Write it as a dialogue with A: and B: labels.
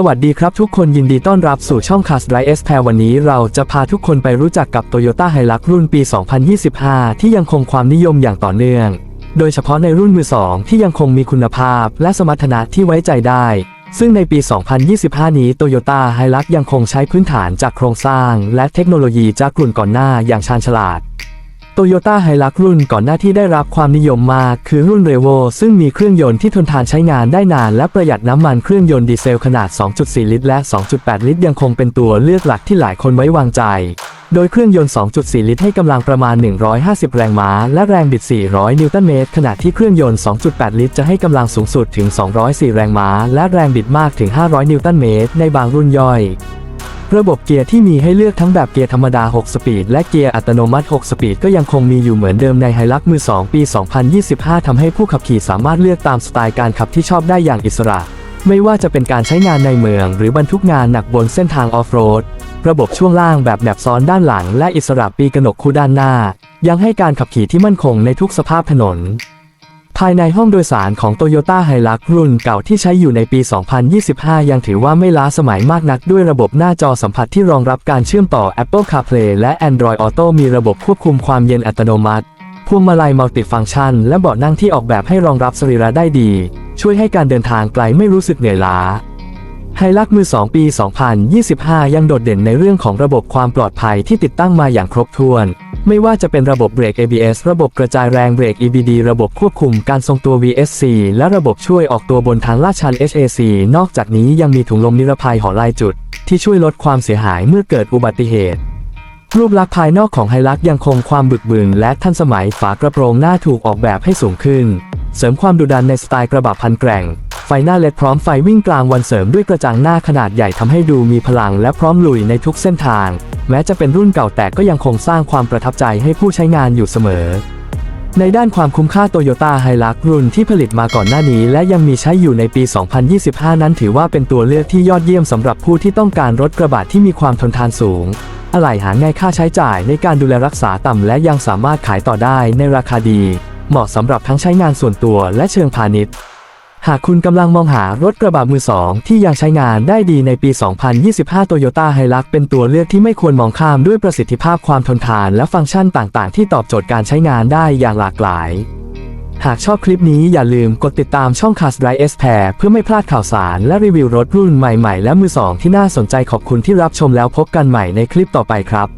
A: สวัสดีครับทุกคนยินดีต้อนรับสู่ช่อง c a s t r i S p a i r วันนี้เราจะพาทุกคนไปรู้จักกับ Toyota Hilux รุ่นปี 2025 ที่ยังคงความนิยมอย่างต่อเนื่อง โดยเฉพาะในรุ่นมือ2ที่ยังคงมีคุณภาพและสมรรถนะที่ไว้ใจได้ ซึ่งในปี 2025 นี้ Toyota Hilux ยังคงใช้พื้นฐานจากโครงสร้าง และเทคโนโลยีจากกลุ่นก่อนหน้าอย่างชาญฉลาด โตโยต้าไฮลักรุ่นก่อนหน้าที่ได้รับความนิยมมากคือรุ่นเรโวซึ่งมีเครื่องยนต์ที่ทนทานใช้งานได้นานและประหยัดน้ำมันเครื่องยนต์ดีเซลขนาด 2.4 ลิตรและ 2.8 ลิตร ยังคงเป็นตัวเลือกหลักที่หลายคนไว้วางใจ โดยเครื่องยนต์ 2.4 ลิตรให้กำลังประมาณ 150 แรงม้า และแรงบิด 400 นิวตันเมตร ขณะที่เครื่องยนต์ 2.8 ลิตรจะให้กำลังสูงสุดถึง 204 แรงม้า และแรงบิดมากถึง 500 นิวตันเมตร ในบางรุ่นย่อย ระบบเกียร์ที่มีให้เลือกทั้งแบบเกียร์ธรรมดา 6 สปีด และเกียร์อัตโนมัติ 6 สปีด ก็ยังคงมีอยู่เหมือนเดิมในไฮลักมือ 2 ปี 2025ทำให้ผู้ขับขี่สามารถเลือกตามสไตล์การขับที่ชอบได้อย่างอิสระ ไม่ว่าจะเป็นการใช้งานในเมือง หรือบรรทุกงานหนักบนเส้นทางออฟโรด ระบบช่วงล่างแบบแนบซ้อนด้านหลัง และอิสระปีกระหนกคู่ด้านหน้า ยังให้การขับขี่ที่มั่นคงในทุกสภาพถนน ภายในห้องโดยสารของ Toyota Hilux รุ่นเก่าที่ใช้อยู่ในปี 2025 ยังถือว่าไม่ล้าสมัยมากนักด้วยระบบหน้าจอสัมผัสที่รองรับการเชื่อมต่อ Apple CarPlay และ Android Auto มีระบบควบคุมความเย็นอัตโนมัติ พวงมาลัยมัลติฟังก์ชัน และเบาะนั่งที่ออกแบบให้รองรับสรีระได้ดี ช่วยให้การเดินทางไกลไม่รู้สึกเหนื่อยล้า ไฮลักมือ 2 ปี 2025 ยังโดดเด่นในเรื่องของระบบความปลอดภัยที่ติดตั้งมาอย่างครบถ้วน ไม่ว่าจะเป็นระบบเบรก ABS ระบบกระจายแรงเบรก EBD ระบบควบคุมการทรงตัว VSC และระบบช่วยออกตัวบนทางลาดชัน HAC นอกจากนี้ยังมีถุงลมนิรภัยห่อลายจุด ที่ช่วยลดความเสียหายเมื่อเกิดอุบัติเหตุ รูปลักษณ์ภายนอกของไฮลักยังคงความบึกบึนและทันสมัยฝากระโปรงหน้าถูกออกแบบให้สูงขึ้น เสริมความดุดันในสไตล์กระบะพันแกร่ง ไฟหน้าเล็ดพร้อมไฟวิ่งกลางวันเสริมด้วยกระจังหน้าขนาดใหญ่ทำให้ดูมีพลังและพร้อมลุยในทุกเส้นทาง แม้จะเป็นรุ่นเก่าแต่ก็ยังคงสร้างความประทับใจให้ผู้ใช้งานอยู่เสมอ ในด้านความคุ้มค่าโตโยต้าไฮลักรุ่นที่ผลิตมาก่อนหน้านี้ และยังมีใช้อยู่ในปี 2025 นั้นถือว่าเป็นตัวเลือกที่ยอดเยี่ยมสำหรับผู้ที่ต้องการรถกระบะที่มีความทนทานสูงอะไหล่หาง่ายค่าใช้จ่ายในการดูแลรักษาต่ำและยังสามารถขายต่อได้ในราคาดี เหมาะสำหรับทั้งใช้งานส่วนตัวและเชิงพาณิชย์ หากคุณกำลังมองหารถกระบะมือสองที่ยังใช้งานได้ดีในปี 2025 Toyota Hilux เป็นตัวเลือกที่ไม่ควรมองข้ามด้วยประสิทธิภาพความทนทานและฟังก์ชันต่างๆ ที่ตอบโจทย์การใช้งานได้อย่างหลากหลาย หากชอบคลิปนี้อย่าลืมกดติดตามช่อง c a s t r i S p a i r เพื่อไม่พลาดข่าวสารและรีวิวรถรุ่นใหม่ๆ และมือสองที่น่าสนใจขอบคุณที่รับชมแล้วพบกันใหม่ในคลิปต่อไปครับ